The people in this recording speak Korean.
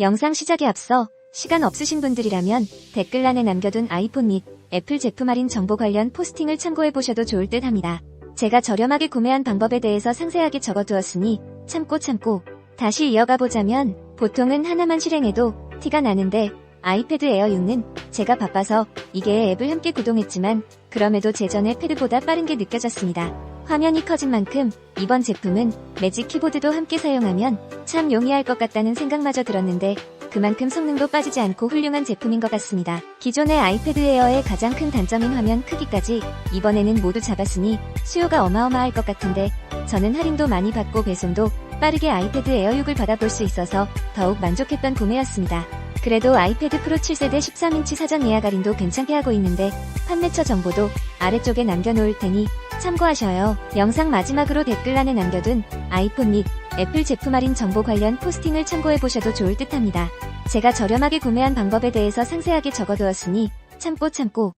영상 시작에 앞서 시간 없으신 분들이라면 댓글란에 남겨둔 아이폰 및 애플 제품 할인 정보 관련 포스팅을 참고해보셔도 좋을 듯 합니다. 제가 저렴하게 구매한 방법에 대해서 상세하게 적어두었으니 참고 참고 다시 이어가 보자면 보통은 하나만 실행해도 티가 나는데 아이패드 에어 6는 제가 바빠서 이게 앱을 함께 구동했지만 그럼에도 제전의 패드보다 빠른 게 느껴졌습니다. 화면이 커진 만큼 이번 제품은 매직 키보드도 함께 사용하면 참 용이할 것 같다는 생각마저 들었는데 그만큼 성능도 빠지지 않고 훌륭한 제품인 것 같습니다. 기존의 아이패드 에어의 가장 큰 단점인 화면 크기까지 이번에는 모두 잡았으니 수요가 어마어마할 것 같은데 저는 할인도 많이 받고 배송도 빠르게 아이패드 에어 6을 받아볼 수 있어서 더욱 만족했던 구매였습니다. 그래도 아이패드 프로 7세대 13인치 사전 예약 할인도 괜찮게 하고 있는데 판매처 정보도 아래쪽에 남겨놓을 테니 참고하셔요. 영상 마지막으로 댓글란에 남겨둔 아이폰 및 애플 제품 할인 정보 관련 포스팅을 참고해보셔도 좋을 듯 합니다. 제가 저렴하게 구매한 방법에 대해서 상세하게 적어두었으니 참고 참고